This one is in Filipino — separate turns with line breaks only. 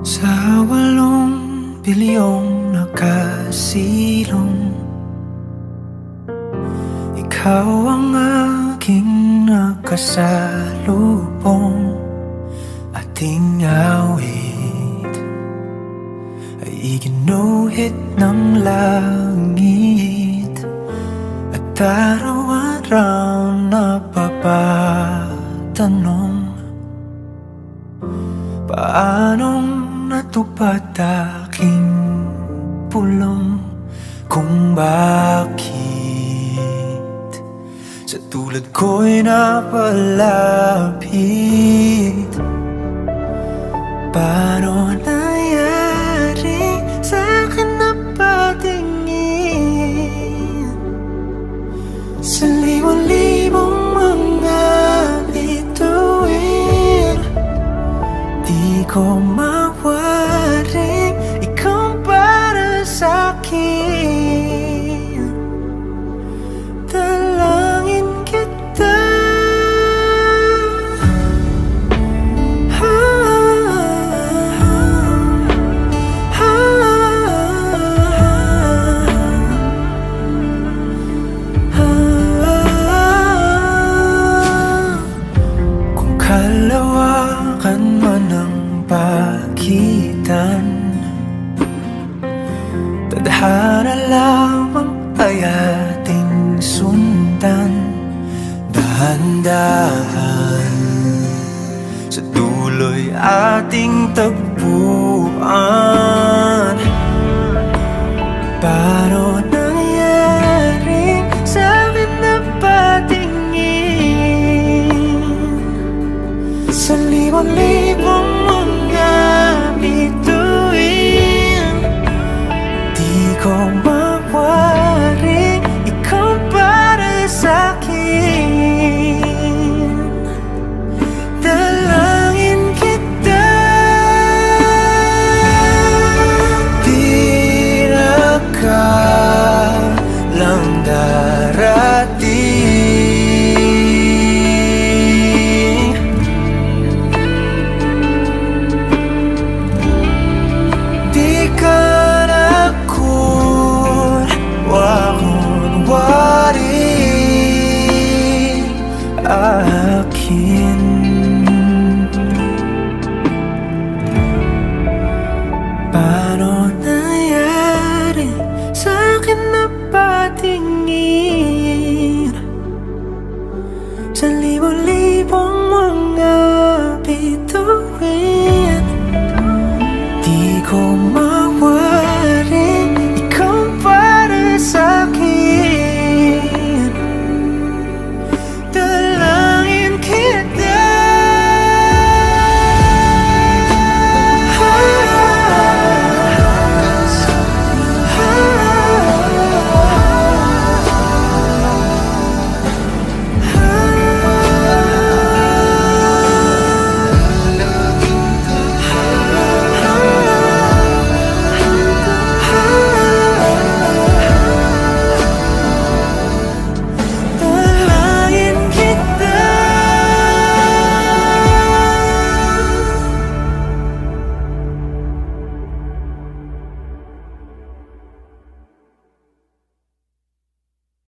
Sa walong bilyong nakasilong Ikaw ang aking nakasalubong. Ating awit Ay iginuhit ng langit. At araw-araw napapatanong Paanong natupad aking pulong Kung bakit Sa tulad ko'y napalapit? Paano nangyari? Sa akin na patingin Sa libo-libong mga bituin Di ko mawaring pagitan Tadhana lamang ay ating sundan. Dahan-dahan Sa tuloy ating tagpuan 空。